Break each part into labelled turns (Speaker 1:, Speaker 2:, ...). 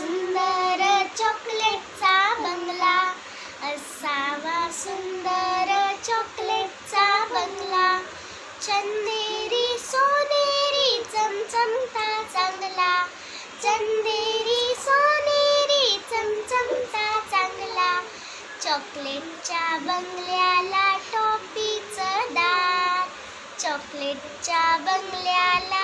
Speaker 1: सुंदर चॉकलेटचा बंगला असावा सुंदर चॉकलेटचा बंगला. चंदेरी सोनेरी चमचमता चांगला. चंदेरी सोनेरी चमचमता चांगला. चॉकलेटच्या बंगल्याला टोपीचं दार. चॉकलेटच्या बंगल्याला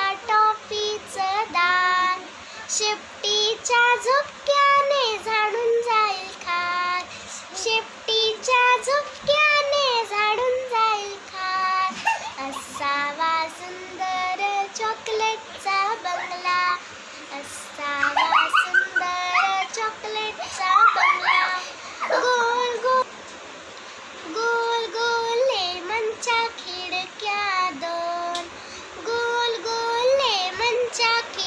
Speaker 1: शेपटीच्या झुपक्याने झाडून जाईल खार. शेपटीच्या झुपक्याने झाडून जाईल खार. असावा सुंदर चॉकलेटचा बंगला. असावा सुंदर चॉकलेटचा बंगला. गोल गोल गोल गोल लेमनच्या खिडक्या दोन. गोल गोल लेमनच्या खिड